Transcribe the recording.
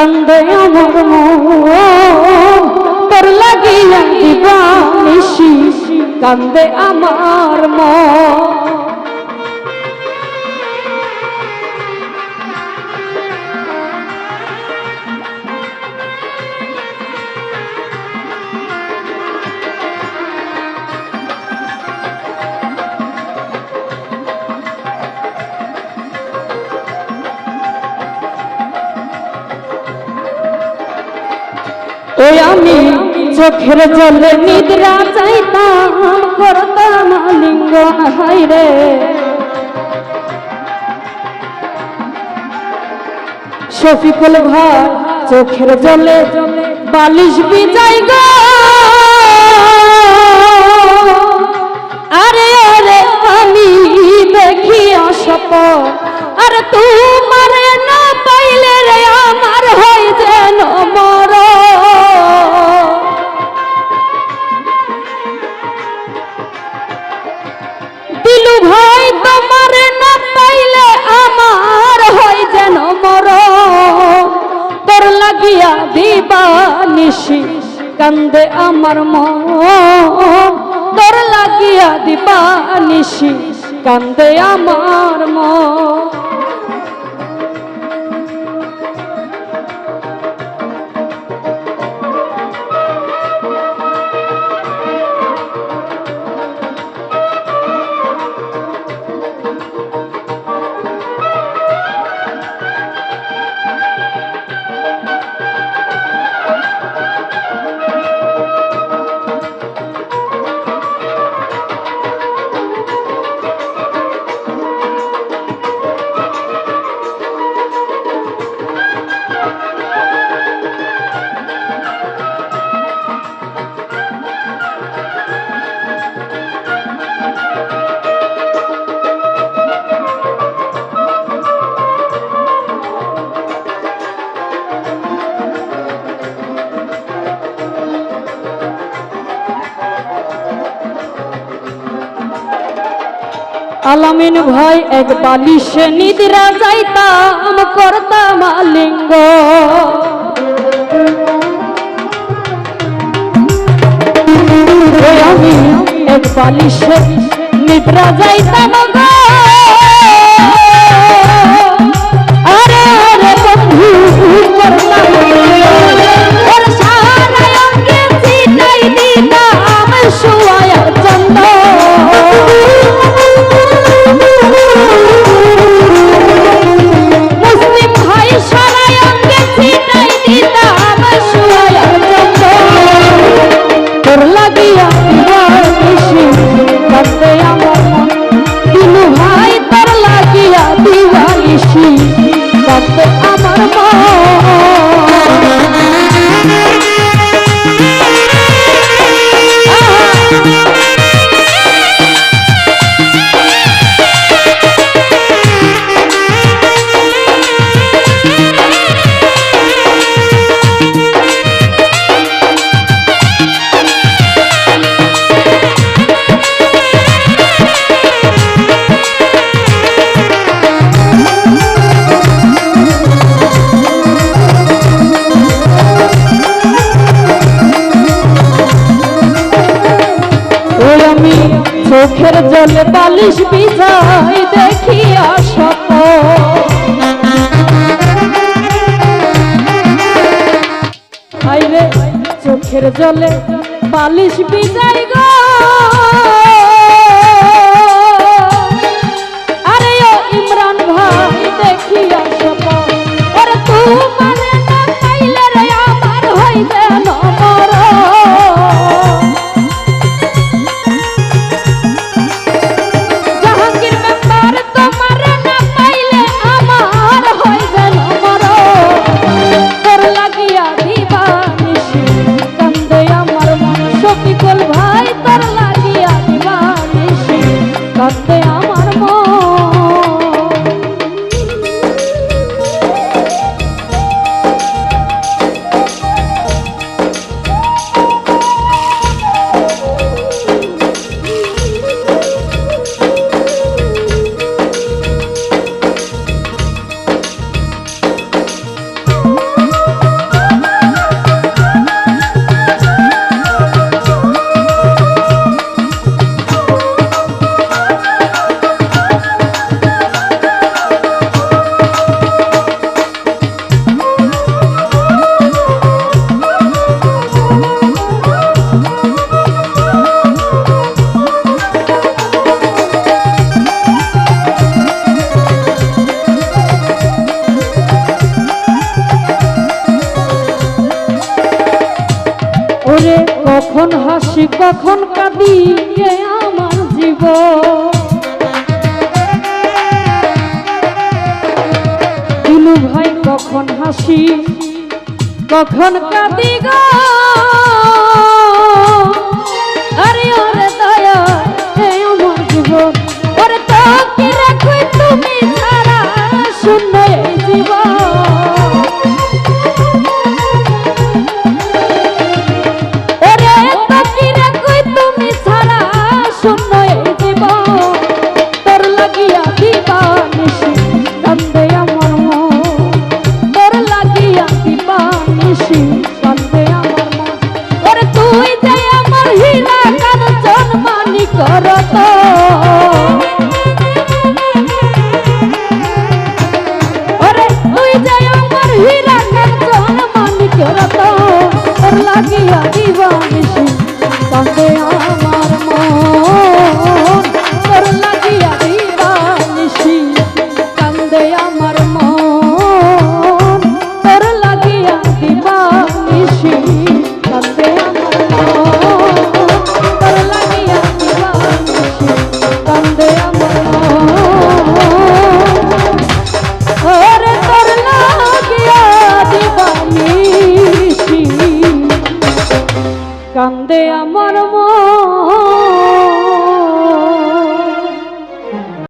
কান্দে আমার মন। তোর লাগিয়া দিবা নিশি কান্দে আমার মন। ওই আমি চোখের জলে নিদ্রা চাইতাম, করতাম লিঙ্গন হাইরে শফিকুল ভাই, চোখের জলে বালিশ বিজাই গো। আরে আরে, আমি দেখি অসপ। আর তোমার কান্দে আমার মন। তোর লাগিয়া দিবা নিশি কান্দে আমার মন। আলামিন ভাই এক বালিশে নিদ্রা যাইতাম করতাম আলিঙ্গ আমি এক বালিশে নিদ্রা যাইতাম আইরে চোখের জলে বালিশ বিজাই গো। আরে ইমরান ভাই দেখি কখন হাসি কখন কাঁদি আমার জীব দিলু ভাই কখন হাসি কখন কাঁদি গা? 你放心。